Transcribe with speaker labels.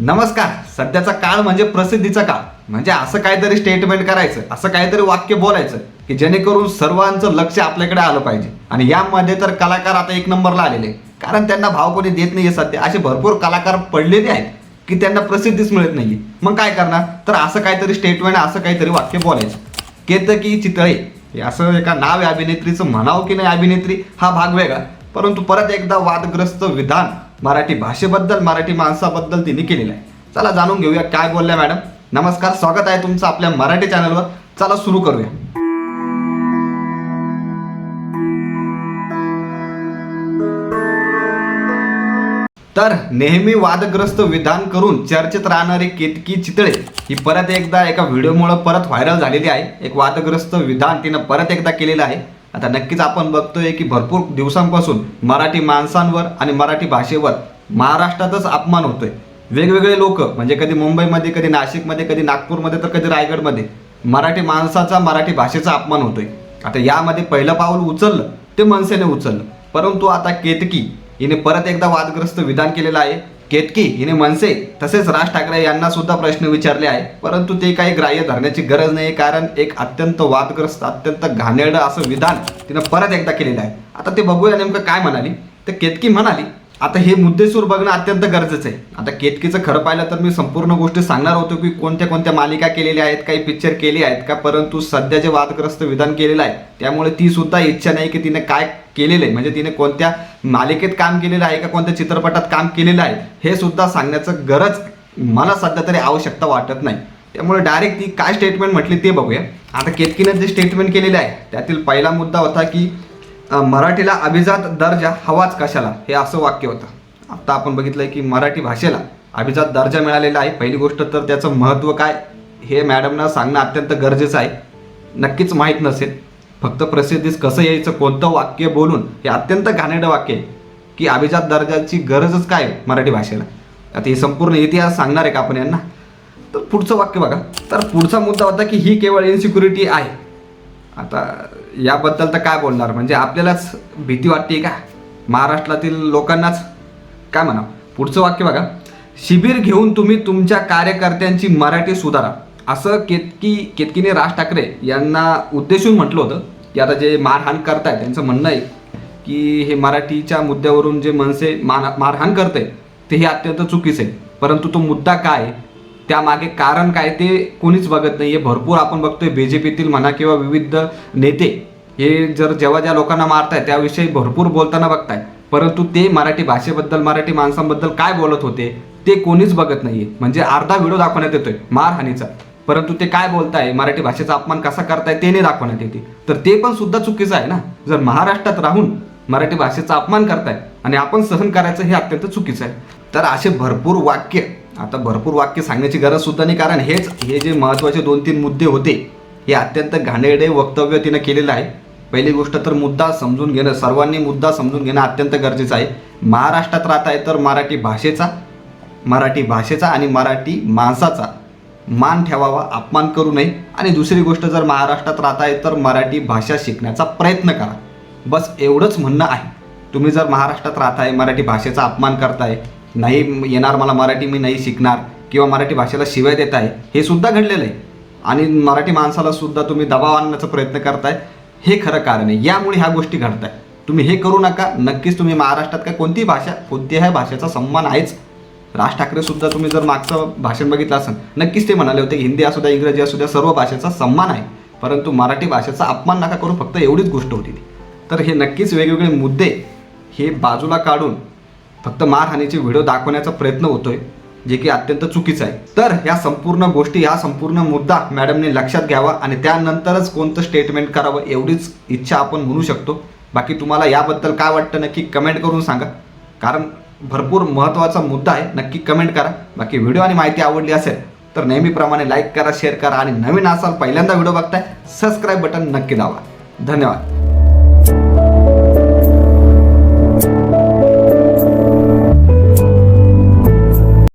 Speaker 1: नमस्कार. सध्याचा काळ म्हणजे प्रसिद्धीचा काळ. म्हणजे असं काहीतरी स्टेटमेंट करायचं असं काहीतरी वाक्य बोलायचं की जेणेकरून सर्वांचं लक्ष आपल्याकडे आलं पाहिजे. आणि यामध्ये तर कलाकार आता एक नंबरला आलेले कारण त्यांना भाव कोणी देत नाहीये सध्या. असे भरपूर कलाकार पडलेले आहेत की त्यांना प्रसिद्धीच मिळत नाहीये. मग काय करणार? तर असं काहीतरी स्टेटमेंट असं काहीतरी वाक्य बोलायचं. केतकी चितळे असं एका नाव अभिनेत्रीचं म्हणावं की नाही अभिनेत्री हा भाग वेगळा. परंतु परत एकदा वादग्रस्त विधान मराठी भाषेबद्दल मराठी माणसाबद्दल तिने केलेलं आहे. चला जाणून घेऊया काय बोलल्या मॅडम. नमस्कार स्वागत आहे तुमचं आपल्या मराठी चॅनलवर. चला सुरू करूया. तर नेहमी वादग्रस्त विधान करून चर्चेत राहणारी केतकी चितळे ही परत एकदा एका व्हिडिओमुळे परत व्हायरल झालेली आहे. एक वादग्रस्त विधान तिनं परत एकदा केलेलं आहे. आता नक्कीच आपण बघतोय की भरपूर दिवसांपासून मराठी माणसांवर आणि मराठी भाषेवर महाराष्ट्रातच अपमान होतोय. वेगवेगळे लोक म्हणजे कधी मुंबईमध्ये कधी नाशिकमध्ये कधी नागपूरमध्ये तर कधी रायगडमध्ये मराठी माणसाचा मराठी भाषेचा अपमान होतोय. आता यामध्ये पहिलं पाऊल उचललं ते मनसेने उचललं. परंतु आता केतकी हिने परत एकदा वादग्रस्त विधान केलेलं आहे. केतकी हिने मनसे तसेच राज ठाकरे यांना सुद्धा प्रश्न विचारले आहे परंतु ते काही ग्राह्य धरण्याची गरज नाही कारण एक अत्यंत वादग्रस्त अत्यंत घाणेरडं असं विधान तिनं परत एकदा केलेलं आहे. आता ते बघूया नेमकं काय म्हणाली. तर केतकी म्हणाली आता हे मुद्देसूर बघणं अत्यंत गरजेचं आहे. आता केतकीचं खरं पाहिलं तर मी संपूर्ण गोष्ट सांगणार होतो की कोणत्या कोणत्या मालिका केलेल्या आहेत काही पिक्चर केले आहेत का? परंतु सध्या जे वादग्रस्त विधान केलेलं आहे त्यामुळे ती सुद्धा इच्छा नाही की तिने काय केलेलं आहे. म्हणजे तिने कोणत्या मालिकेत काम केलेलं आहे का कोणत्या चित्रपटात काम केलेलं आहे हे सुद्धा सांगण्याचं गरज मला सध्या तरी आवश्यकता वाटत नाही. त्यामुळे डायरेक्ट ती काय स्टेटमेंट म्हटली ते बघूया. आता केतकीनं जे स्टेटमेंट केलेलं आहे त्यातील पहिला मुद्दा होता की मराठीला अभिजात दर्जा हवाच कशाला? हे असं वाक्य होतं. आता आपण बघितलंय की मराठी भाषेला अभिजात दर्जा मिळालेला आहे. पहिली गोष्ट तर त्याचं महत्त्व काय? हे मॅडमना सांगणं अत्यंत गरजेचं आहे. नक्कीच माहीत नसेल. फक्त प्रसिद्धीस कसं यायचं कोणतं वाक्य बोलून हे अत्यंत घाणेरडं वाक्य आहे. की अभिजात दर्जाची गरजच काय आहे मराठी भाषेला? आता हे संपूर्ण इतिहास सांगणार आहे का आपण यांना? तर पुढचं वाक्य बघा. तर पुढचा मुद्दा होता की ही केवळ इन्सिक्युरिटी आहे. आता याबद्दल तर काय बोलणार? म्हणजे आपल्यालाच भीती वाटते का? महाराष्ट्रातील लोकांनाच? काय म्हणा पुढचं वाक्य बघा. शिबिर घेऊन तुम्ही तुमच्या कार्यकर्त्यांची मराठी सुधारा. असं केतकी केतकीने राज ठाकरे यांना उद्देशून म्हटलं होतं. की आता जे मारहाण करतायत त्यांचं म्हणणं आहे की हे मराठीच्या मुद्द्यावरून जे मनसे मान मारहाण करते ते हे अत्यंत चुकीचं आहे. परंतु तो मुद्दा काय आहे? त्यामागे कारण काय ते कोणीच बघत नाही आहे भरपूर आपण बघतोय बी जे पीतील म्हणा किंवा विविध नेते. हे जर जेव्हा ज्या लोकांना मारताय त्याविषयी भरपूर बोलताना बघताय. परंतु ते मराठी भाषेबद्दल मराठी माणसांबद्दल काय बोलत होते ते कोणीच बघत नाहीये. म्हणजे अर्धा व्हिडिओ दाखवण्यात येतोय मारहाणीचा परंतु ते काय बोलताय मराठी भाषेचा अपमान कसा करताय ते नाही दाखवण्यात येते. तर ते पण सुद्धा चुकीचं आहे ना. जर महाराष्ट्रात राहून मराठी भाषेचा अपमान करताय आणि आपण सहन करायचं हे अत्यंत चुकीचं आहे. तर असे भरपूर वाक्य आता भरपूर वाक्य सांगण्याची गरज सुद्धा नाही कारण हेच हे जे महत्त्वाचे दोन तीन मुद्दे होते हे अत्यंत घाणेरडे वक्तव्य तिनं केलेलं आहे. पहिली गोष्ट तर मुद्दा समजून घेणं सर्वांनी मुद्दा समजून घेणं अत्यंत गरजेचं आहे. महाराष्ट्रात राहत आहे तर मराठी भाषेचा मराठी भाषेचा आणि मराठी माणसाचा मान ठेवावा अपमान करू नये. आणि दुसरी गोष्ट जर महाराष्ट्रात राहत आहे तर मराठी भाषा शिकण्याचा प्रयत्न करा. बस एवढंच म्हणणं आहे. तुम्ही जर महाराष्ट्रात राहताय मराठी भाषेचा अपमान करताय नाही येणार मला मराठी मी नाही शिकणार किंवा मराठी भाषेला शिवाय देत आहे हे सुद्धा घडलेलं आहे. आणि मराठी माणसाला सुद्धा तुम्ही दबाव आणण्याचा प्रयत्न करताय हे खरं कारण आहे. यामुळे ह्या गोष्टी घडताय तुम्ही हे करू नका. नक्कीच तुम्ही महाराष्ट्रात काय कोणतीही भाषा कोणत्याही भाषेचा सन्मान आहेच. राज ठाकरे सुद्धा तुम्ही जर मागचं भाषण बघितलं असेल नक्कीच ते म्हणाले होते हिंदी असू द्या इंग्रजी असू द्या सर्व भाषेचा सन्मान आहे. परंतु मराठी भाषेचा अपमान नका करू फक्त एवढीच गोष्ट होती ती. तर हे नक्कीच वेगवेगळे मुद्दे हे बाजूला काढून फक्त मारहाणीचे व्हिडिओ दाखवण्याचा प्रयत्न होतोय जे की अत्यंत चुकीचं आहे. तर ह्या संपूर्ण गोष्टी हा संपूर्ण मुद्दा मॅडमने लक्षात घ्यावा आणि त्यानंतरच कोणतं स्टेटमेंट करावं एवढीच इच्छा आपण म्हणू शकतो. बाकी तुम्हाला याबद्दल काय वाटतं नक्की कमेंट करून सांगा. कारण भरपूर महत्त्वाचा मुद्दा आहे नक्की कमेंट करा. बाकी व्हिडिओ आणि माहिती आवडली असेल तर नेहमीप्रमाणे लाईक करा शेअर करा आणि नवीन असाल पहिल्यांदा व्हिडिओ बघताय सबस्क्राईब बटन नक्की दावा धन्यवाद.